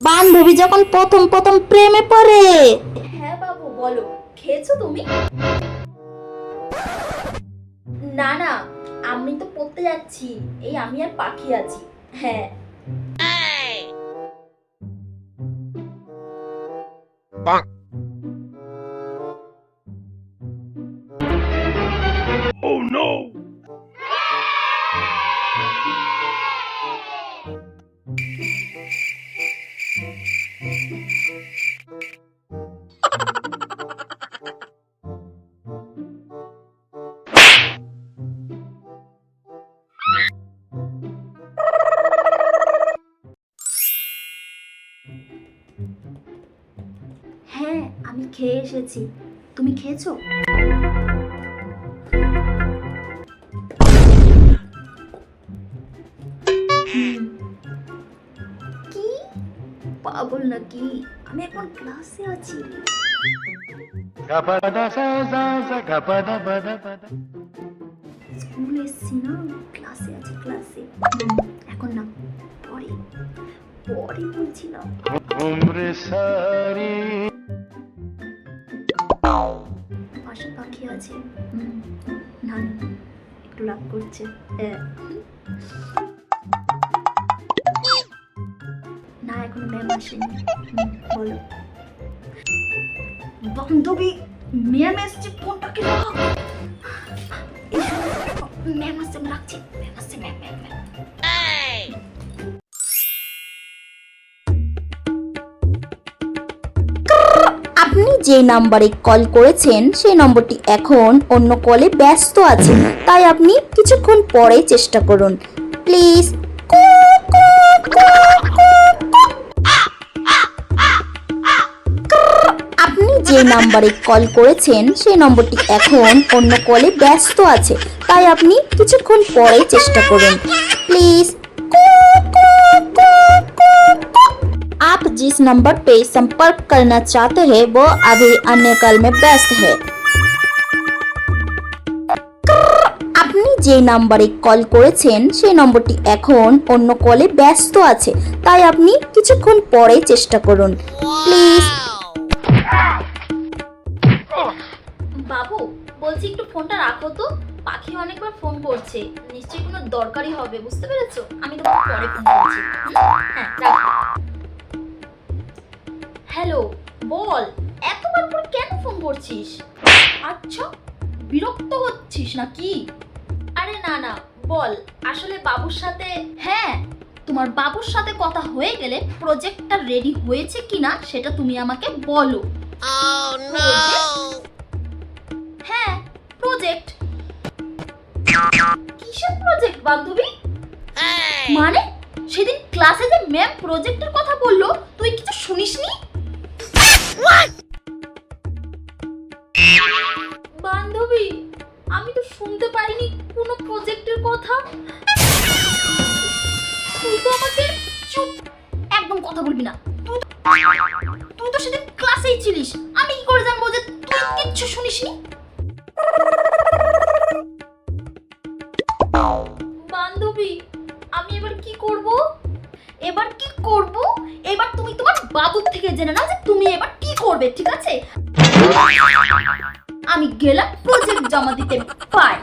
বান্ধবী যখন প্রথম প্রথম প্রেমে পড়ে। হ্যাঁ বাবু বলো খেয়েছো তুমি? না না আমি তো পড়তে যাচ্ছি। এই আমি আর পাখি আছি। হ্যাঁ। হ্যাঁ আমি খেয়ে এসেছি তুমি খেয়েছো হুম। পাগল নাকি আমি এখন ক্লাসে আছি. স্কুল এসছি না ক্লাসে আছি ক্লাসে এখন না পরে পরে বলছি না Umre পাশে পাখি আছে হুম, না না, একটু লাভ করছে হ্যাঁ বান্ধবী ম্যাম এসছে ফোনটাকে রাখ ম্যাম আসছে রাখছি। আপনি যে নাম্বারে কল করেছেন, সেই নম্বরটি এখন অন্য কলে ব্যস্ত আছে। তাই আপনি কিছুক্ষণ পরে চেষ্টা করুন। প্লিজ নাম্বারে কল করেছেন সেই নম্বরটি এখন অন্য কলে ব্যস্ত আছে তাই আপনি কিছুক্ষণ পরে চেষ্টা করুন প্লিজ आप जिस नंबर पे संपर्क करना चाहते हैं वो अभी अन्य कल में व्यस्त है আপনি যে নাম্বারে কল করেছেন সেই নম্বরটি এখন অন্য কলে ব্যস্ত আছে তাই আপনি কিছুক্ষণ পরে চেষ্টা করুন প্লিজ বাবু, বলছি একটু ফোনটা রাখো তো। পাখি অনেকবার ফোন করছে। নিশ্চয়ই কোনো দরকারি হবে, বুঝতে পেরেছ? আমি তো পরে ফোন করছি। হ্যাঁ হ্যালো, বল, এতবার করে কেন ফোন করছিস? আচ্ছা বিরক্ত হচ্ছিস নাকি? আরে না না, বল, আসলে বাবুর সাথে হ্যাঁ তোমার বাবুর সাথে কথা হয়ে গেলে প্রজেক্টটা রেডি হয়েছে কিনা সেটা তুমি আমাকে বলো? হ্যাঁ প্রজেক্ট কিসের প্রজেক্ট বান্ধবী? মানে সেদিন ক্লাসে যে ম্যাম প্রজেক্টের কথা বলল তুই কিছু শুনিসনি? বান্ধবী আমি তো শুনতে পারিনি কোনো প্রজেক্টের কথা। তুই তো আমাকে চুপ একদম কথা বলবি না। তুই তুই তো সেদিন ক্লাসেই ছিলিস। আমি কি করে জানব যে তুই কিচ্ছু শুনিসনি? বান্ধবী, আমি এবার কি করব? এবার কি করব? এবার তুমি তোমার বাবুর থেকে জেনে নাও যে তুমি এবার কি করবে, ঠিক আছে? আমি গেলাম প্রজেক্ট জমা দিতে। পাই